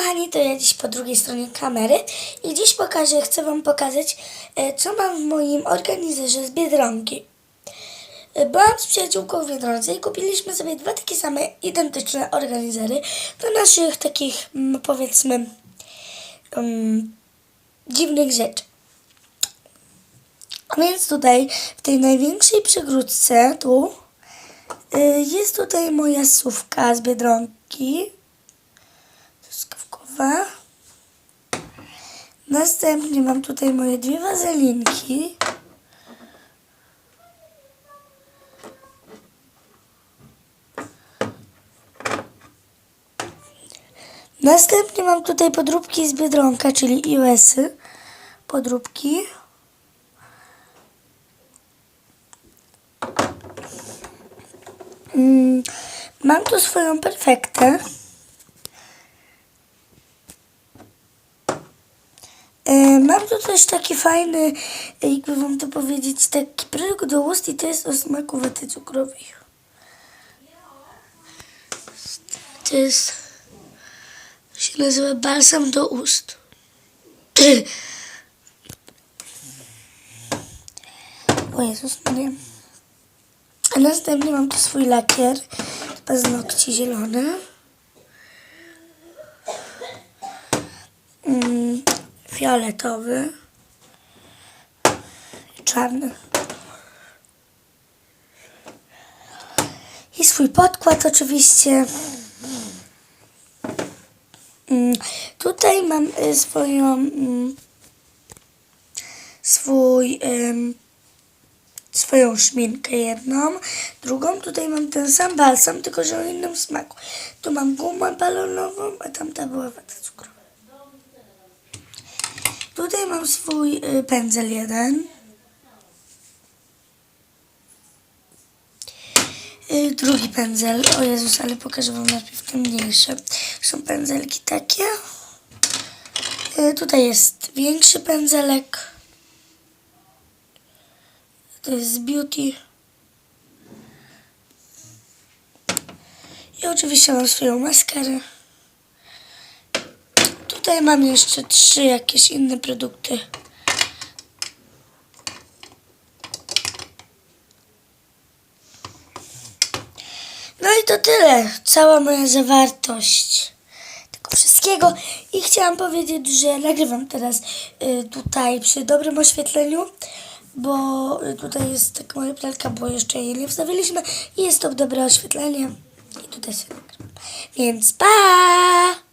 kochani, to ja dziś po drugiej stronie kamery i dziś pokażę, chcę Wam pokazać, e, co mam w moim organizerze z Biedronki. E, Byłam z przyjaciółką w Biedronce i kupiliśmy sobie dwa takie same, identyczne organizery do naszych takich, mm, powiedzmy, um, dziwnych rzeczy. Więc tutaj, w tej największej przegródce, tu, y, jest tutaj moja sówka z Biedronki. Następnie mam tutaj moje dwie wazelinki. Następnie mam tutaj podróbki z Biedronka, czyli iOS-y. Podróbki. Mm, Mam tu swoją perfektę. Mam tu też taki fajny, jakby wam to powiedzieć, taki produkt do ust i to jest o smaku waty cukrowej. To jest, to się nazywa balsam do ust. O Jezus, nie. A następnie mam tu swój lakier paznokci zielony. Fioletowy. Czarny. I swój podkład oczywiście. Mm, tutaj mam y, swoją mm, swój swoją szminkę jedną, drugą tutaj mam ten sam balsam, tylko że o innym smaku. Tu mam gumę balonową, a tamta była wata cukrowa. Tutaj mam swój y, pędzel jeden. Y, drugi pędzel, o Jezus, ale pokażę wam najpierw te mniejsze. Są pędzelki takie. Y, tutaj jest większy pędzelek. To jest Beauty. I oczywiście mam swoją maskarę. Tutaj mam jeszcze trzy jakieś inne produkty. No i to tyle. Cała moja zawartość tego wszystkiego. I chciałam powiedzieć, że nagrywam teraz y, tutaj przy dobrym oświetleniu, bo y, tutaj jest taka moja pralka, bo jeszcze jej nie wstawiliśmy i jest to dobre oświetlenie. I tutaj się nagrywam. Więc pa!